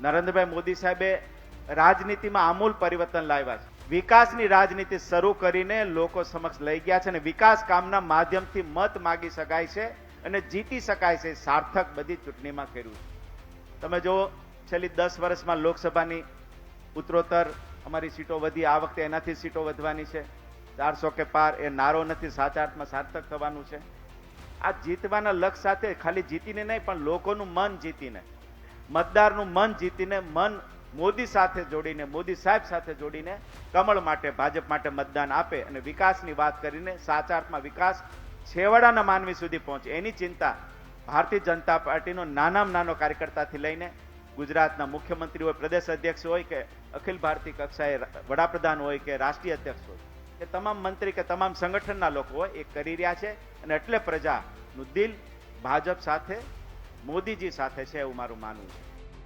નરેન્દ્રભાઈ મોદી સાહેબે રાજનીતિમાં આમૂલ પરિવર્તન લાવ્યા છે. વિકાસની રાજનીતિ શરૂ કરીને લોકો સમક્ષ લઈ ગયા છે અને વિકાસ કામના માધ્યમથી મત માગી શકાય છે અને જીતી શકાય છે. સાર્થક બધી ચૂંટણીમાં કર્યું તમે જો છેલ્લી દસ વર્ષમાં લોકસભાની ઉત્તરોત્તર અમારી સીટો વધી. આ વખતે એનાથી સીટો વધવાની છે. ચારસો કે પાર એ નારો નથી. સાચા અર્થમાં સાર્થક થવાનું છે. આ જીતવાના લક્ષ્ય સાથે ખાલી જીતીને નહીં, પણ લોકોનું મન જીતીને. મતદારનું મન જીતીને, મન મોદી સાથે જોડીને, મોદી સાહેબ સાથે જોડીને કમળ માટે, ભાજપ માટે મતદાન આપે અને વિકાસની વાત કરીને સાચા અર્થમાં વિકાસ છેવાડાના માનવી સુધી પહોંચે. એની ચિંતા ભારતીય જનતા પાર્ટીનો નાનામાં નાનો કાર્યકર્તાથી લઈને ગુજરાતના મુખ્યમંત્રી હોય, પ્રદેશ અધ્યક્ષ હોય કે અખિલ ભારતીય કક્ષાએ વડાપ્રધાન હોય કે રાષ્ટ્રીય અધ્યક્ષ હોય, કે તમામ મંત્રી કે તમામ સંગઠનના લોકો હોય, એ કરી રહ્યા છે અને એટલે પ્રજાનું દિલ ભાજપ સાથે મોદીજી સાથે છે એવું મારું માનવું છે.